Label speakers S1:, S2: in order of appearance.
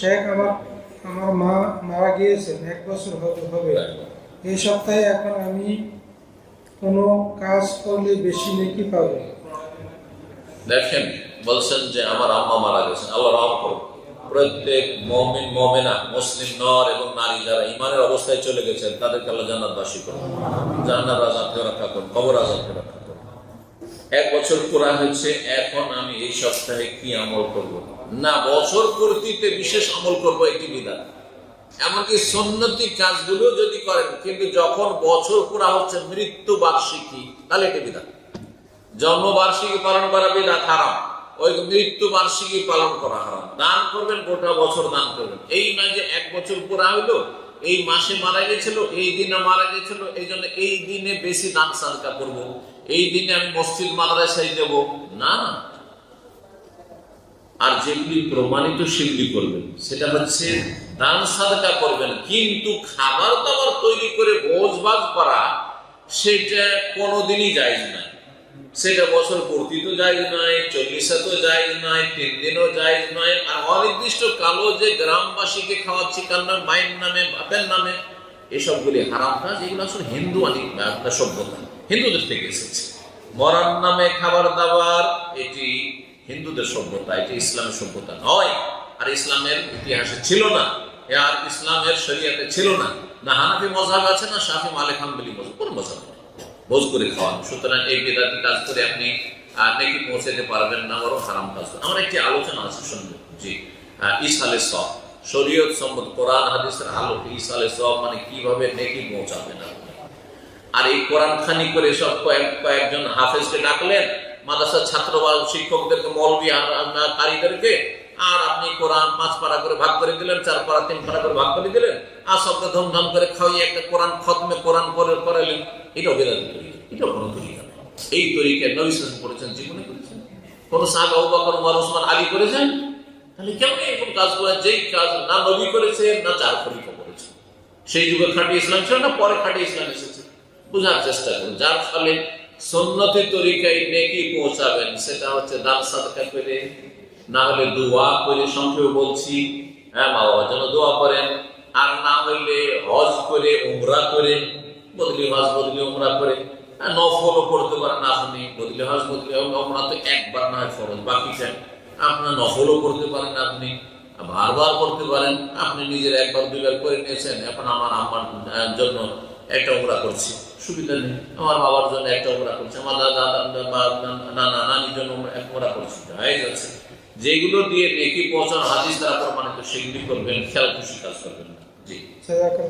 S1: শেখ আমার আমার মা মারা গিয়েছেন এক বছর হবে। এই সপ্তাহে এখন আমি কোনো কাজ করলে বেশি পাবো।
S2: দেখেন, বলছেন যে আমার আম্মা মারা গেছেন। আল্লাহ করুন প্রত্যেক মমিন, মমেনা, মুসলিম, নর এবং নারী যারা ইমানের অবস্থায় চলে গেছেন, তাদেরকে আল্লাহ জান্নাতবাসী করুন জান্নাত আজাদকে রক্ষা করুন, কবর আজাদকে রক্ষা করুন। এক বছর পুরা হয়েছে, এখন আমি এই সপ্তাহে কি আমল করব? না, বছর পূর্তিতে বিশেষ আমল করব একটি বিধান। এমনকি সন্ন্যতি কাজগুলো যদি করেন, কিন্তু যখন বছর পুরা হচ্ছে মৃত্যু বার্ষিকী তাহলে এটি বিধান। জন্মবার্ষিকী পালন করা বিধান হারাম। ওই মৃত্যু বার্ষিকী পালন করা হারাম। দান করবেন, গোটা বছর দান করবেন। এই নয় যে এক বছর পুরা হইল, এই মাসে মারা গেছিল, এই দিনে মারা গেছিল, এই জন্য এই দিনে বেশি দান সাদকা করব। এই দিনে আমি মসজিদ মাদ্রাসায় দেব না। আর যেগুলি প্রমাণিত, সেগুলি করবেন। সেটা হচ্ছে দান সাদকা করবেন, কিন্তু খাবার দাবার তৈরি করে ভোজ ভাগ করা, সেটা কোনোদিনই যায় না সেটা বছর তো যায় নয়, চল্লিশে তো যায় নয়, তিন দিনও যায় নয়, আর অনির্দিষ্ট কালো যে গ্রামবাসীকে খাওয়াচ্ছি, কার নামে? মায়ের নামে, বাপের নামে, এসবগুলি হারাম কাজ এগুলো আসলে হিন্দু সভ্যতা। হিন্দুদের থেকে এসেছে। মরার নামে খাবার দাবার, এটি হিন্দুদের সভ্যতা, এটি ইসলামের সভ্যতা নয়। আর ইসলামের ইতিহাসে ছিল না। আর ইসলামের শরীয়তে ছিল না। না হানাফি মজাব আছে, না শাফি মালিক হাম্বলি মজাব কোন মজাব নেই। ভোজ করে খাওয়ান। সুতরাং এই বেদাতি কাজ করে আপনি নেকি পৌঁছাতে পারবেন না, বরং হারাম কাজ করে। আমার একটি আলোচনা আছে শুনবেন জি ইসালে সব শরীয়ত সম্মত কোরআন, হাদিসের আলোকে ইসালে সব মানে কীভাবে নেকি পৌঁছাবেন আর এই কোরআন খানি করে সব কয়েক, কয়েকজন হাফেজকে ডাকলেন মাদ্রাসার ছাত্র বা শিক্ষকদেরকে মৌলবি আর আর আর আপনি কোরআন পাঁচ পারা করে ভাগ করে দিলেন, চার পারা, তিন পারা করে ভাগ করে দিলেন, আর সবকে ধুমধাম করে খাওয়িয়ে একটা কোরআন খতমে কোরআন করে করালেন এটাও বেদাতি তরিকা, এটাও কোনো তরিকা এই তরিকা নবী করেছেন, জীবনে করেছেন। কোন সাহাবা আবু বকর ওমর ওসমান, আলী করেছেন? তাহলে কেমন এরকম কাজ করে যেই কাজ না নবী করেছে না চার খলিফা করেছে সেই যুগে খাঁটি ইসলাম ছিল না, পরে খাঁটি ইসলাম এসেছে। বোঝার চেষ্টা করুন, যার ফলে সন্ন্যতি তরিকায় নেকি পৌঁছাবেন সেটা হচ্ছে দান সাদকা করে না হলে দোয়া করে সংক্ষেপে বলছি হ্যাঁ মা বাবার জন্য দোয়া করেন আর না হইলে হজ করে উমরা করে বদলি হজ বদলি উমরা করে হ্যাঁ, নফলও করতে পারেন আপনি বদলি হজ বদলি উমরা তো একবার না হয় ফরজ বাকি চান আপনার নফলও করতে পারেন আপনি বারবার করতে পারেন আপনি নিজের একবার দুইবার করে নিয়েছেন এখন আমার আমার জন্য একটা উমরা করছি। সুবিধা নেই। আমার বাবার জন্য একটা উমরা করছি। আমার দাদা নানা, নানির জন্য এক করছি। হয়ে যাচ্ছে। যেগুলো দিয়ে নেকি পৌঁছানো হাদিস দ্বারা প্রমাণিত, সেগুলি করবেন, খেয়াল খুশি কাজ করবেন। জি।